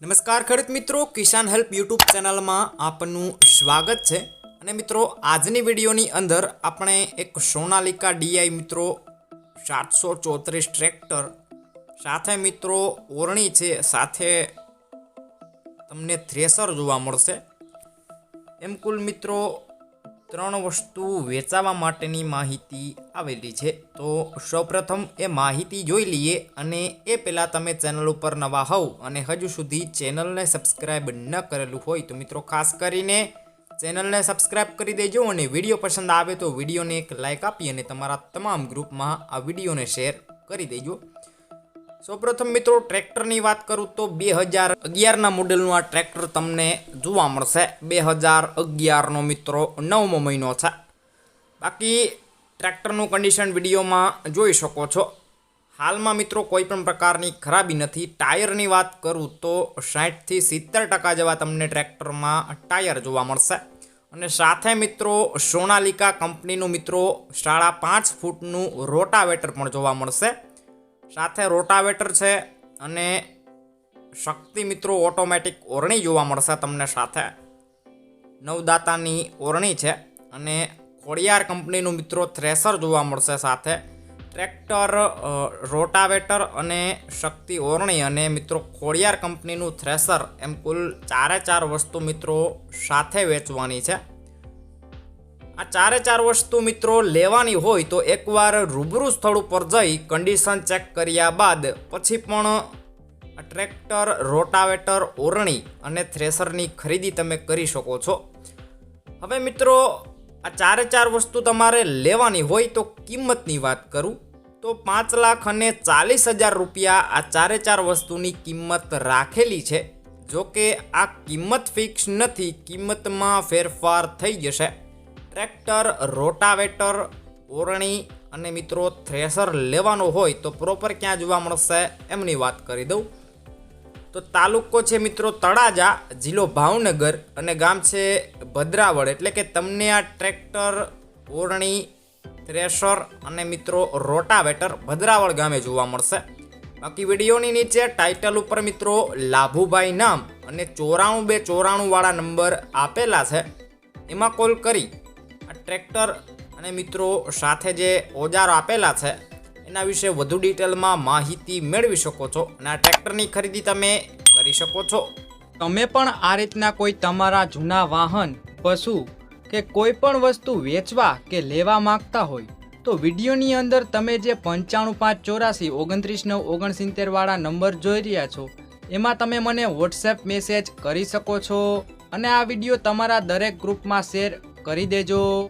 નમસ્કાર ખેડૂત મિત્રો, કિસાન હેલ્પ યુટ્યુબ ચેનલમાં આપનું સ્વાગત છે. અને મિત્રો, આજની વિડીયોની અંદર આપણે એક સોનાલિકા ડીઆઈ મિત્રો સાતસો ચોત્રીસ ટ્રેક્ટર સાથે મિત્રો ઓરણી છે, સાથે તમને થ્રેસર જોવા મળશે. એમ કુલ મિત્રો ત્રણ વસ્તુ વેચાવા માટેની માહિતી આવેલી છે. તો સૌપ્રથમ એ માહિતી જોઈ લઈએ અને એ પહેલાં તમે ચેનલ ઉપર નવા હોવ અને હજુ સુધી ચેનલને સબસ્ક્રાઈબ ન કરેલું હોય તો મિત્રો ખાસ કરીને ચેનલને સબસ્ક્રાઈબ કરી દેજો અને વીડિયો પસંદ આવે તો વિડીયોને એક લાઇક આપી અને તમારા તમામ ગ્રુપમાં આ વિડીયોને શેર કરી દેજો. સૌપ્રથમ મિત્રો, ટ્રેક્ટરની વાત કરું તો બે હજાર અગિયારના મોડેલનું આ ટ્રેક્ટર તમને જોવા મળશે. બે હજાર અગિયારનો મિત્રો નવમો મહિનો છે. બાકી ટ્રેક્ટરનું કન્ડિશન વિડીયોમાં જોઈ શકો છો. હાલમાં મિત્રો કોઈ પણ પ્રકારની ખરાબી નથી. ટાયરની વાત કરું તો સાઠથી સિત્તેર ટકા જેવા તમને ટ્રેક્ટરમાં ટાયર જોવા મળશે. અને સાથે મિત્રો, સોનાલિકા કંપનીનું મિત્રો, સાડા પાંચ ફૂટનું રોટાવેટર પણ જોવા મળશે. સાથે રોટાવેટર છે અને શક્તિ મિત્રો ઓટોમેટિક ઓરણી જોવા મળશે તમને સાથે. નવદાતાની ઓરણી છે અને ખોડિયાર કંપનીનું મિત્રો થ્રેસર જોવા મળશે સાથે. ટ્રેક્ટર રોટાવેટર અને શક્તિ ઓરણી અને મિત્રો ખોડિયાર કંપનીનું થ્રેસર એમ કુલ ચારે ચાર વસ્તુ મિત્રો સાથે વેચવાની છે. આ ચારે ચાર વસ્તુ મિત્રો લેવાની હોય તો એકવાર રૂબરૂ સ્થળ ઉપર જઈ કન્ડિશન ચેક કર્યા બાદ પછી પણ ટ્રેક્ટર રોટાવેટર ઓરણી અને થ્રેસરની ખરીદી તમે કરી શકો છો. હવે મિત્રો, આ ચારે ચાર વસ્તુ તમારે લેવાની હોય તો કિંમતની વાત કરું. તો પાંચ લાખ અને ચાલીસ હજાર રૂપિયા આ ચારે ચાર વસ્તુની કિંમત રાખેલી છે. જો કે આ કિંમત ફિક્સ નથી, કિંમતમાં ફેરફાર થઈ જશે. ટ્રેક્ટર, રોટાવેટર, ઓરણી અને મિત્રો થ્રેસર લેવાનો હોય તો પ્રોપર ક્યાં જોવા મળશે એમની વાત કરી દઉં. તો તાલુકો છે મિત્રો તળાજા, જિલ્લો ભાવનગર અને ગામ છે ભદ્રાવળ. એટલે કે તમને આ ટ્રેક્ટર, ઓરણી થ્રેશર અને મિત્રો રોટાવેટર ભદ્રાવળ ગામે જોવા મળશે. બાકી વિડીયોની નીચે ટાઇટલ ઉપર મિત્રો લાભુભાઈ નામ અને ચોરાણું બે ચોરાણું વાળા નંબર આપેલા છે. એમાં કોલ કરી ટ્રેક્ટર અને મિત્રો સાથે જે ઓજારો આપેલા છે, એના વિશે વધુ ડિટેલમાં માહિતી મેળવી શકો છો અને આ ટ્રેક્ટરની ખરીદી તમે કરી શકો છો. તમે પણ આ રીતના કોઈ તમારા જૂના વાહન, પશુ કે કોઈ પણ વસ્તુ વેચવા કે લેવા માંગતા હોય, તો વિડીયોની અંદર તમે જે પંચાણું પાંચ ચોરાસી ઓગણત્રીસ નવ ઓગણસિત્તેરવાળા નંબર જોઈ રહ્યા છો, એમાં તમે મને વોટ્સએપ મેસેજ કરી શકો છો અને આ વીડિયો તમારા દરેક ગ્રુપમાં શેર કરી દેજો.